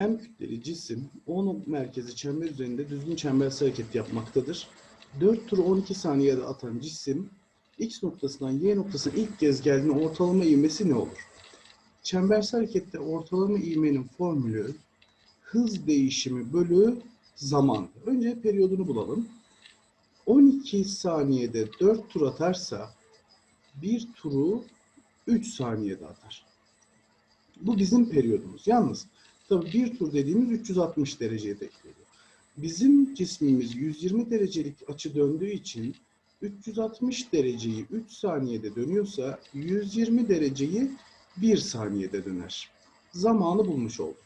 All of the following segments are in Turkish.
M kütleli cisim O merkezi çember üzerinde düzgün çembersel hareket yapmaktadır. 4 tur 12 saniyede atan cisim X noktasından Y noktasına ilk kez geldiğinde ortalama ivmesi ne olur? Çembersel harekette ortalama ivmenin formülü hız değişimi bölü zaman. Önce periyodunu bulalım. 12 saniyede 4 tur atarsa bir turu 3 saniyede atar. Bu bizim periyodumuz. Yalnız tabii bir tur dediğimiz 360 dereceye denk geliyor. Bizim cismimiz 120 derecelik açı döndüğü için 360 dereceyi 3 saniyede dönüyorsa 120 dereceyi 1 saniyede döner. Zamanı bulmuş olduk.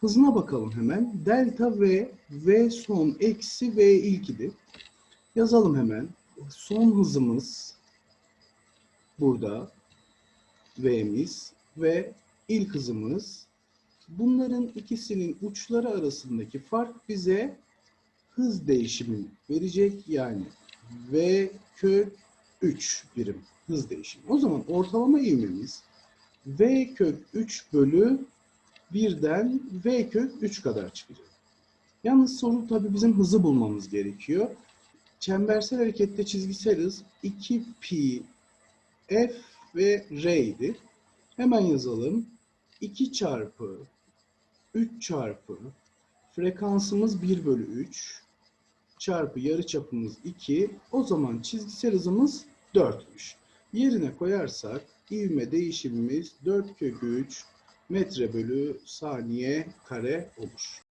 Hızına bakalım hemen. Delta V, V son eksi V ilk idi. Yazalım hemen. Son hızımız burada. V'miz ve ilk hızımız. Bunların ikisinin uçları arasındaki fark bize hız değişimini verecek. Yani V kök 3 birim hız değişimi. O zaman ortalama ivmemiz V kök 3 bölü 1'den V kök 3 kadar çıkacak. Yalnız soru tabii bizim hızı bulmamız gerekiyor. Çembersel harekette çizgisel hız 2 pi f ve r idi. Hemen yazalım. 2 çarpı 3 çarpı frekansımız 1 bölü 3 çarpı yarıçapımız 2. O zaman çizgisel hızımız 4'müş. Yerine koyarsak ivme değişimimiz 4 kök 3 metre bölü saniye kare olur.